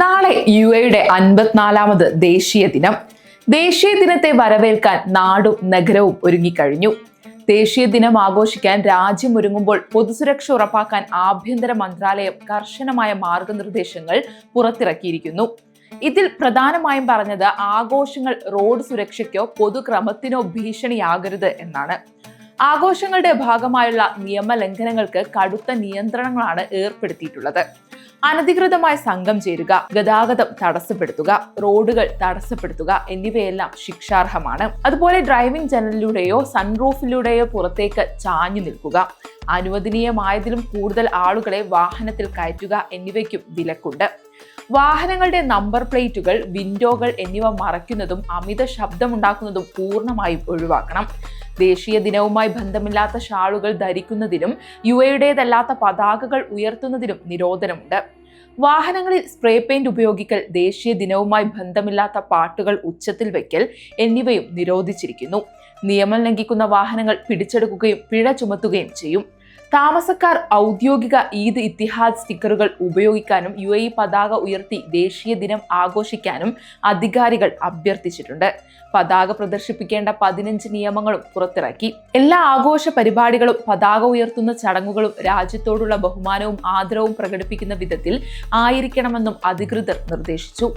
നാളെ യു എയുടെ അൻപത്തിനാലാമത് ദേശീയ ദിനം. ദേശീയ ദിനത്തെ വരവേൽക്കാൻ നാടും നഗരവും ഒരുങ്ങിക്കഴിഞ്ഞു. ദേശീയ ദിനം ആഘോഷിക്കാൻ രാജ്യം ഒരുങ്ങുമ്പോൾ പൊതുസുരക്ഷ ഉറപ്പാക്കാൻ ആഭ്യന്തര മന്ത്രാലയം കർശനമായ മാർഗനിർദ്ദേശങ്ങൾ പുറത്തിറക്കിയിരിക്കുന്നു. ഇതിൽ പ്രധാനമായും പറഞ്ഞത് ആഘോഷങ്ങൾ റോഡ് സുരക്ഷയ്ക്കോ പൊതുക്രമത്തിനോ ഭീഷണിയാകരുത് എന്നാണ്. ആഘോഷങ്ങളുടെ ഭാഗമായുള്ള നിയമലംഘനങ്ങൾക്ക് കടുത്ത നിയന്ത്രണങ്ങളാണ് ഏർപ്പെടുത്തിയിട്ടുള്ളത്. അനധികൃതമായ സംഘം ചേരുക ഗതാഗതം തടസ്സപ്പെടുത്തുക റോഡുകൾ തടസ്സപ്പെടുത്തുക എന്നിവയെല്ലാം ശിക്ഷാർഹമാണ്. അതുപോലെ ഡ്രൈവിംഗ് ജനലിലൂടെയോ സൺറൂഫിലൂടെയോ പുറത്തേക്ക് ചാഞ്ഞു നിൽക്കുക അനുവദനീയമായതിലും കൂടുതൽ ആളുകളെ വാഹനത്തിൽ കയറ്റുക എന്നിവയ്ക്കും വിലക്കുണ്ട്. വാഹനങ്ങളുടെ നമ്പർ പ്ലേറ്റുകൾ വിൻഡോകൾ എന്നിവ മറയ്ക്കുന്നതും അമിത ശബ്ദമുണ്ടാക്കുന്നതും പൂർണമായും ഒഴിവാക്കണം. ദേശീയ ദിനവുമായി ബന്ധമില്ലാത്ത ഷാളുകൾ ധരിക്കുന്നതിനും യു എയുടേതല്ലാത്ത പതാകകൾ ഉയർത്തുന്നതിനും നിരോധനമുണ്ട്. വാഹനങ്ങളിൽ സ്പ്രേ പെയിന്റ് ഉപയോഗിക്കൽ ദേശീയ ദിനവുമായി ബന്ധമില്ലാത്ത പാട്ടുകൾ ഉച്ചത്തിൽ വയ്ക്കൽ എന്നിവയും നിരോധിച്ചിരിക്കുന്നു. നിയമം ലംഘിക്കുന്ന വാഹനങ്ങൾ പിടിച്ചെടുക്കുകയും പിഴ ചുമത്തുകയും ചെയ്യും. താമസക്കാർ ഔദ്യോഗിക ഈദ് ഇത്തിഹാദ് സ്റ്റിക്കറുകൾ ഉപയോഗിക്കാനും യു എ പതാക ഉയർത്തി ദേശീയ ദിനം ആഘോഷിക്കാനും അധികാരികൾ അഭ്യർത്ഥിച്ചിട്ടുണ്ട്. പതാക പ്രദർശിപ്പിക്കേണ്ട പതിനഞ്ച് നിയമങ്ങളും പുറത്തിറക്കി. എല്ലാ ആഘോഷ പരിപാടികളും പതാക ഉയർത്തുന്ന ചടങ്ങുകളും രാജ്യത്തോടുള്ള ബഹുമാനവും ആദരവും പ്രകടിപ്പിക്കുന്ന വിധത്തിൽ ആയിരിക്കണമെന്നും അധികൃതർ നിർദ്ദേശിച്ചു.